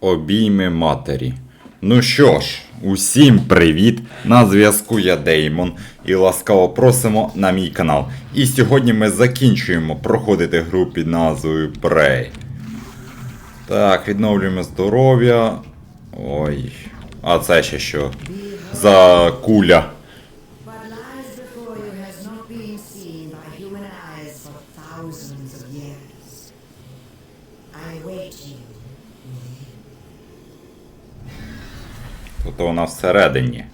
Обійми матері. Ну що ж, усім привіт! На зв'язку я Деймон і ласкаво просимо на мій канал. І сьогодні ми закінчуємо проходити гру під назвою Prey. Так, відновлюємо здоров'я. Ой. А це ще що? За куля. Тобто вона всередині.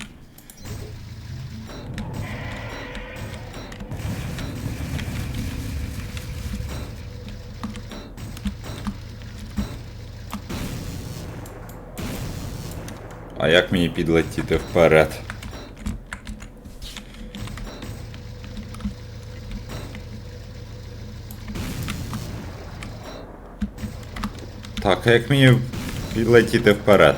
А як мені підлетіти вперед? Так, а як мені підлетіти вперед?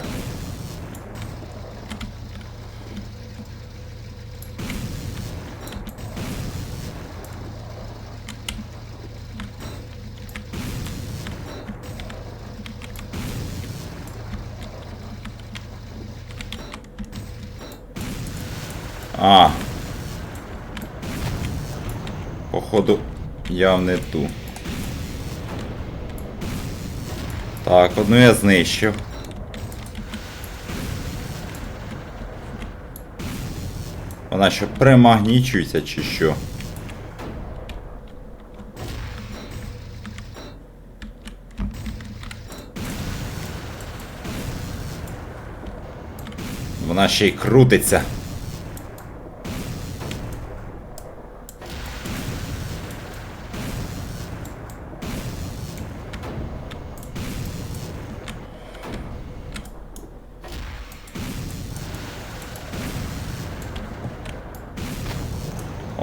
А. Походу, я не ту. Так, одну я знищив. Вона що примагнічується чи що? Вона ще й крутиться.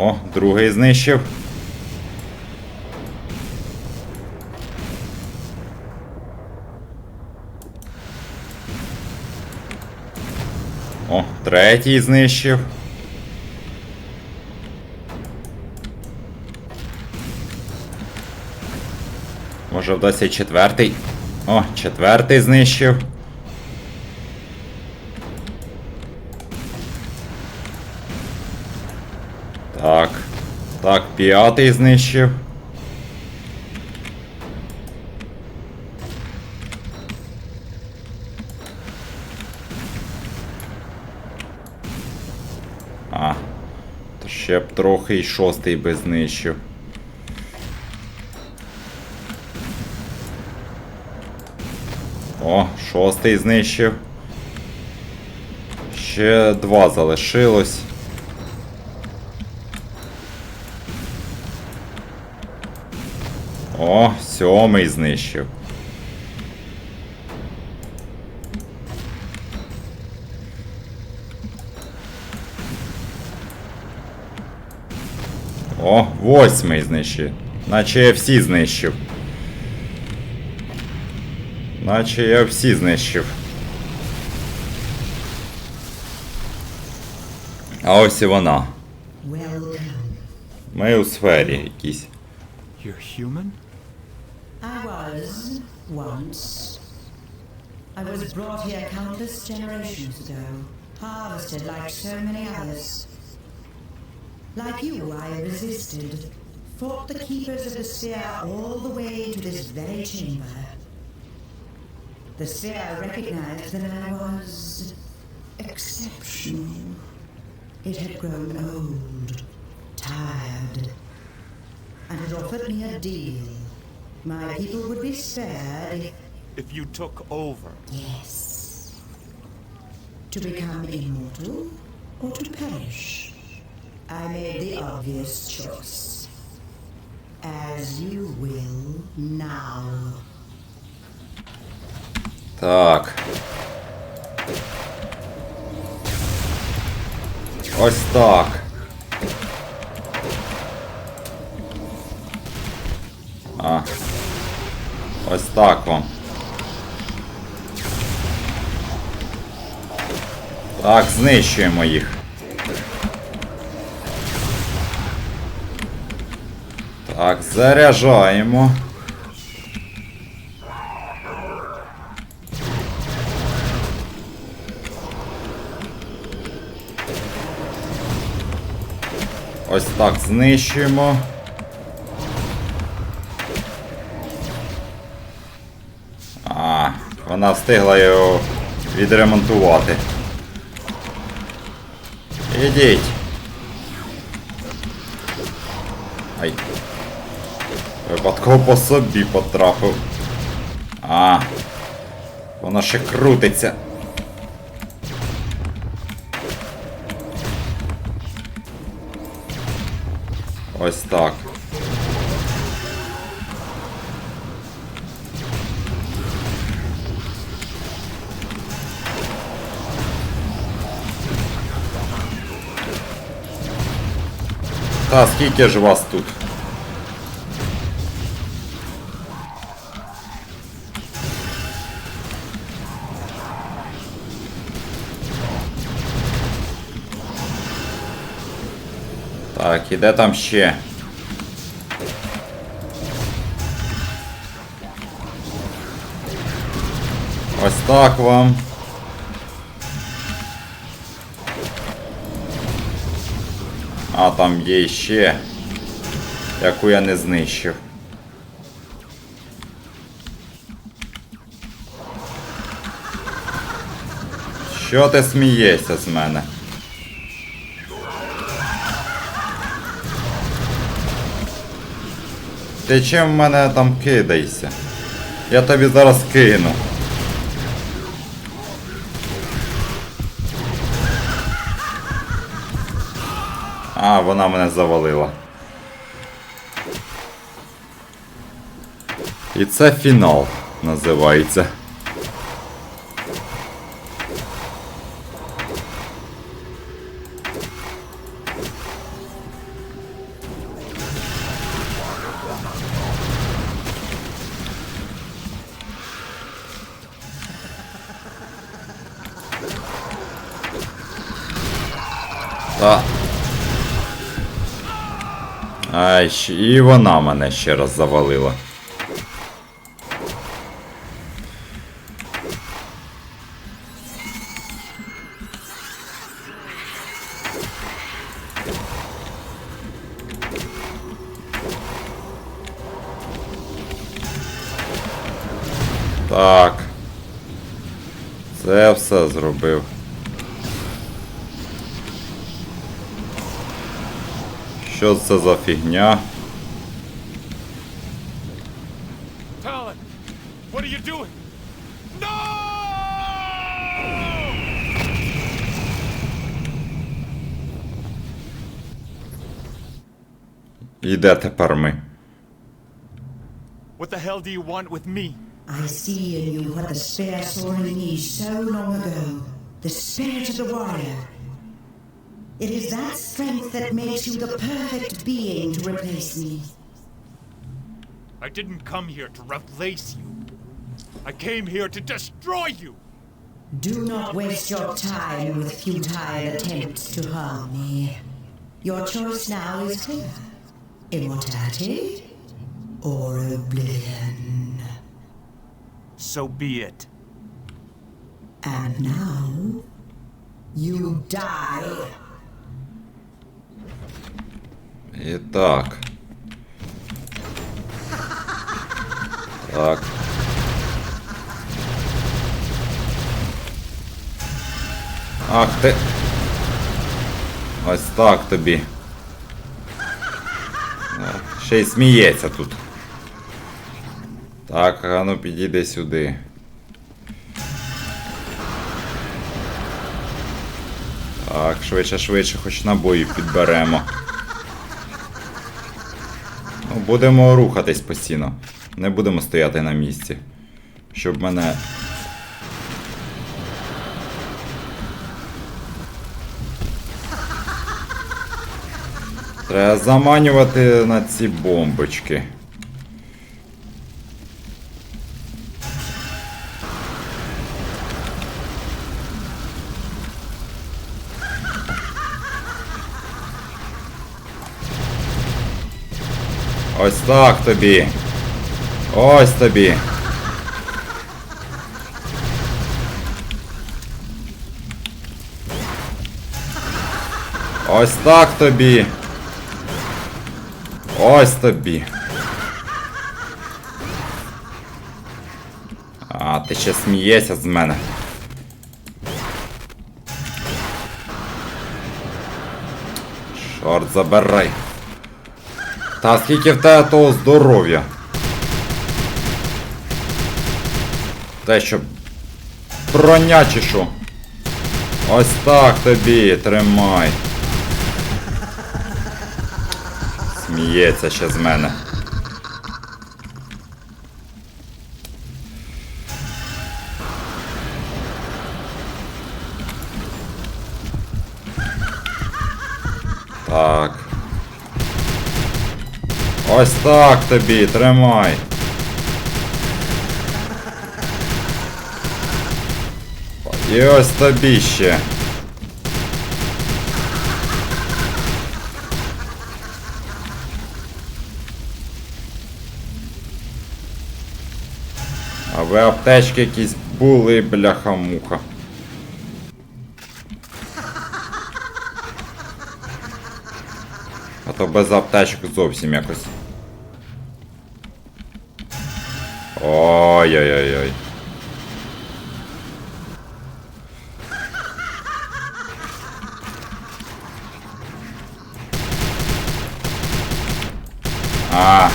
О, другий знищив. О, третій знищив. Може вдасться четвертий. О, четвертий знищив. Так, п'ятий знищив. А. То ще б трохи й шостий би знищив. О, шостий знищив. Ще два залишилось. Сьомий знищив. О, восьмий знищив. Наче я всі знищив. Наче я всі знищив. А ось і вона. Ми у сфері якійсь. You're human? Was once. I was brought here countless generations ago, harvested like so many others. Like you, I resisted, fought the keepers of the sphere all the way to this very chamber. The sphere recognized that I was exceptional. It had grown old, tired, and had offered me a deal. My people would be spared if If you took over, Yes. To become immortal or to perish? I made the obvious choice. As you will now. Так. Ось так. А. Ось так вам. Так, знищуємо їх. Так, заряджаємо. Ось так знищуємо. Вона встигла його відремонтувати. Ідіть. Ай. Випадково по собі потрапив. А. Вона ще крутиться. Ось так. Та скільки ж вас тут? Так, і де там ще? Ось так вам. Там є ще, яку я не знищив. Що ти смієшся з мене? Ти чим в мене там кидаєшся? Я тобі зараз кину. А, вона мене завалила. І це фінал називається. Та. Щ- і вона мене ще раз завалила. Так. Це все зробив. Що це за фігня? Talon! What are you doing? І де тепер ми? What the hell do you want with me? I see in you what the spear saw in me so long ago. The spirit of the warrior. It is that strength that makes you the perfect being to replace me. I didn't come here to replace you. I came here to destroy you! Do not waste your time with futile attempts to harm me. Your choice now is clear. Immortality or oblivion. So be it. And now, you die. І так. Так. Ах ти. Ось так тобі. Ще й сміється тут. Так, а ну підійди сюди. Так, швидше, швидше, хоч набої підберемо. Будемо рухатись постійно. Не будемо стояти на місці. Щоб мене. Треба заманювати на ці бомбочки. Ось так тобі. Ось тобі. Ось так тобі. Ось тобі. А, ти ще смієшся з мене. Чорт, забирай. Та скільки в тебе того здоров'я? Те, що броня чи що? Ось так тобі, тримай. Сміється ще з мене. Ось так тобі, тримай. І ось тобі ще. А ви аптечки якісь були, бляха-муха. А то без аптечок зовсім якось. Ой-ой-ой-ой. А,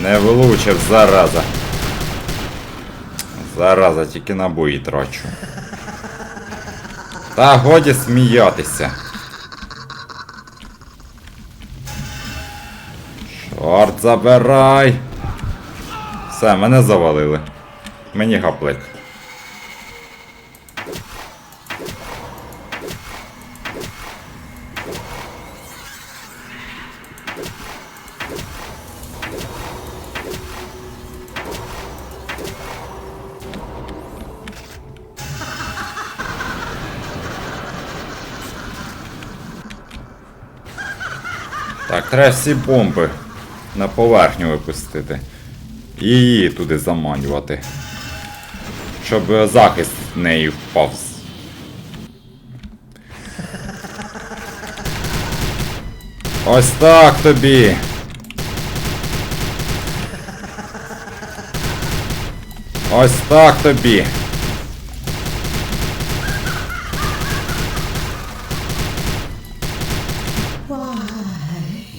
не влучив, зараза. Зараза, тільки набої трачу. Та годі сміятися. Чорт забирай. Все, мене завалили. Мені гаплик. Так, треба всі бомби на поверхню випустити. І її туди заманювати. Щоб е, захист неї впав. Ось так тобі. Ось так тобі.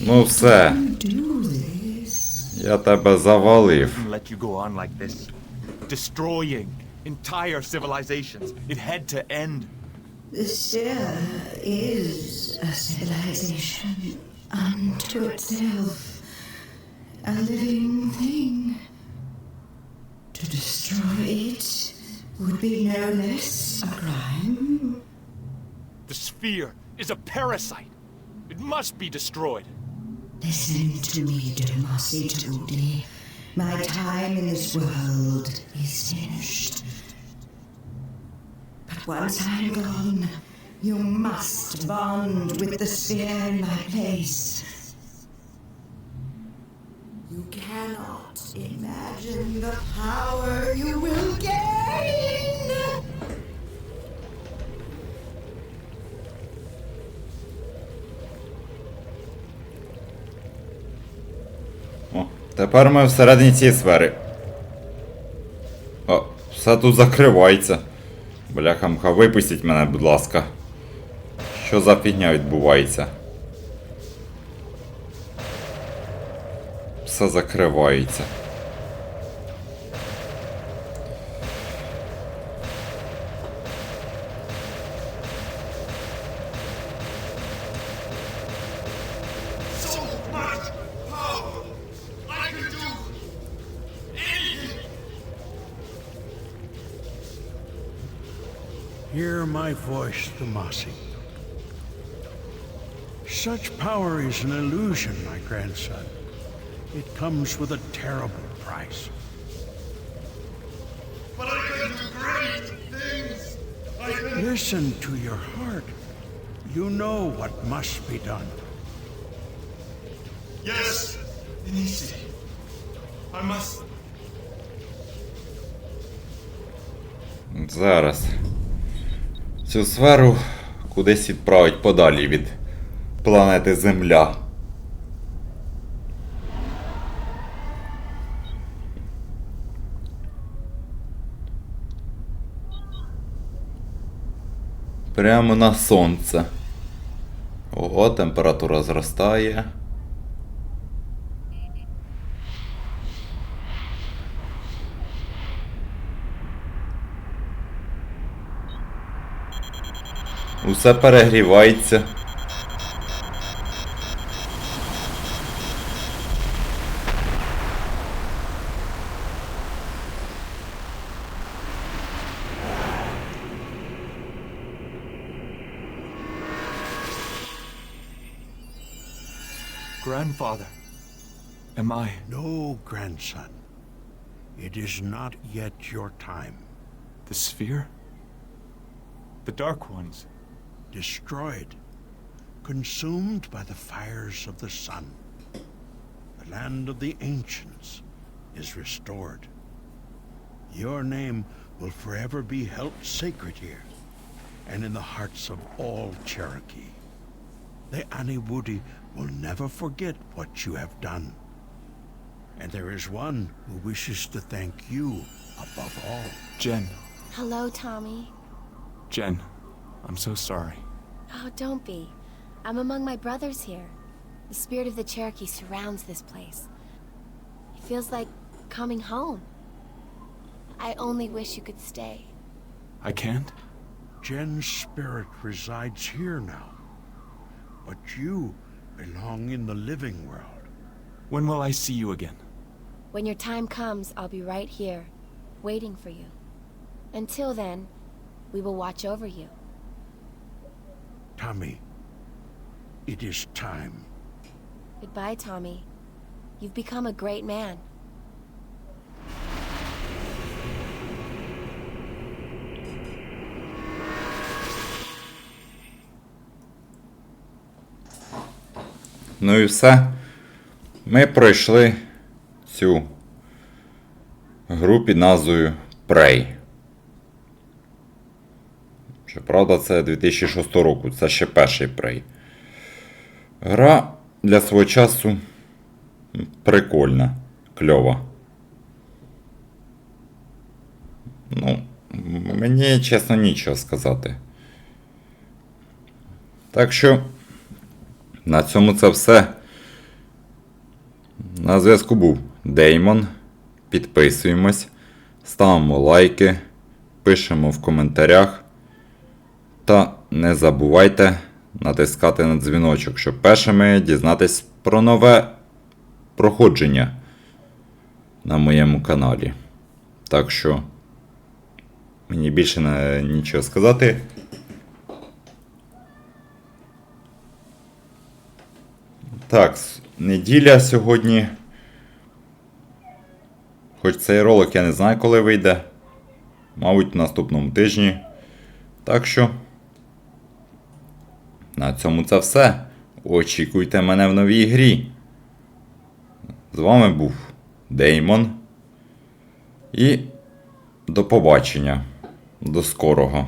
Ну все. я тебе завалив. And let you go on like this. Destroying entire civilizations. It had to end. The sphere is a civilization unto itself, a living thing. To destroy it would be no less a crime. The sphere is a parasite. It must be destroyed. Listen to me, Domasi Tudi. My time in this world is finished. But once I'm gone, you must bond with the sphere in my place. You cannot imagine the power you will gain. Тепер ми всередині цієї сфери. О, все тут закривається. Бляха-мха, випустіть мене, будь ласка. Що за фігня відбувається? Все закривається. Hear my voice, Thumasi. Such power is an illusion, my grandson. It comes with a terrible price. But I can do great things. I can. Listen to your heart. You know what must be done. Yes, Inishi. I must. Зараз. цю сферу кудись відправить подалі від планети Земля. Прямо на сонце. Ого, температура зростає. Усе перегрівається. Grandfather, am I. No, grandson. It is not yet your time. the sphere? The Dark Ones. Destroyed, consumed by the fires of the sun. The land of the ancients is restored. Your name will forever be held sacred here, and in the hearts of all Cherokee. The Aniwudi will never forget what you have done. And there is one who wishes to thank you above all. Jen. Hello, Tommy. Jen, I'm so sorry. Oh, don't be. I'm among my brothers here. The spirit of the Cherokee surrounds this place. It feels like coming home. I only wish you could stay. I can't? Jen's spirit resides here now. But you belong in the living world. When will I see you again? When your time comes, I'll be right here, waiting for you. Until then, we will watch over you. Tommy, it is time. Goodbye, Tommy. You've become a great man. Ну і все. Ми пройшли цю гру під назвою Prey. Щоправда, це 2006 року, це ще перший Prey. Гра для свого часу прикольна, кльова. Ну, мені чесно нічого сказати. Так що. На цьому це все. На зв'язку був Деймон. Підписуємось, ставимо лайки, пишемо в коментарях. Та не забувайте натискати на дзвіночок, щоб першими дізнатись про нове проходження на моєму каналі. Так що мені більше не, нічого сказати. Так, неділя сьогодні. Хоч цей ролик я не знаю, коли вийде. Мабуть, в наступному тижні. Так що. На цьому це все. Очікуйте мене в новій грі. З вами був Деймон. І до побачення. До скорого.